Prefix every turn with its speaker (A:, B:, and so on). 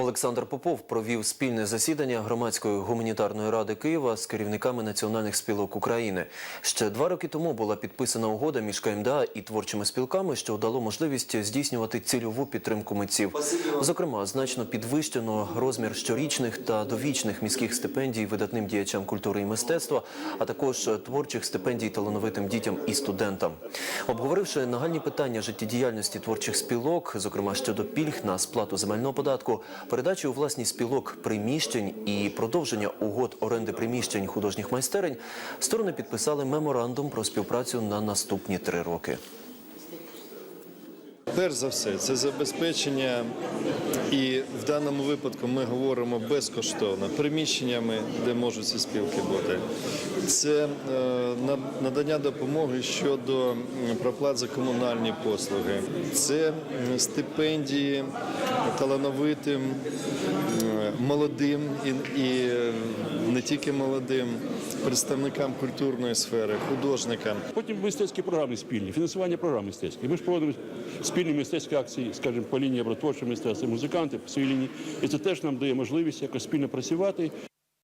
A: Олександр Попов провів спільне засідання громадської гуманітарної ради Києва з керівниками національних спілок України. Ще два роки тому була підписана угода між КМДА і творчими спілками, що дало можливість здійснювати цільову підтримку митців. Зокрема, значно підвищено розмір щорічних та довічних міських стипендій видатним діячам культури і мистецтва, а також творчих стипендій талановитим дітям і студентам. Обговоривши нагальні питання життєдіяльності творчих спілок, зокрема щодо пільг на сплату земельного податку, передачі у власні спілок приміщень і продовження угод оренди приміщень художніх майстерень, сторони підписали меморандум про співпрацю на наступні три роки.
B: Перш за все, це забезпечення, і в даному випадку ми говоримо безкоштовно приміщеннями, де можуть ці спілки бути. Це е, надання допомоги щодо проплат за комунальні послуги. Це стипендії талановитим, молодим і, е, не тільки молодим представникам культурної сфери, художникам.
C: Потім мистецькі програми спільні, фінансування програм мистецьких. Ми ж проводимо спільні мистецькі акції, скажімо, по лінії образотворчого мистецтва, музиканти по своїй лінії. І це теж нам дає можливість якось спільно працювати.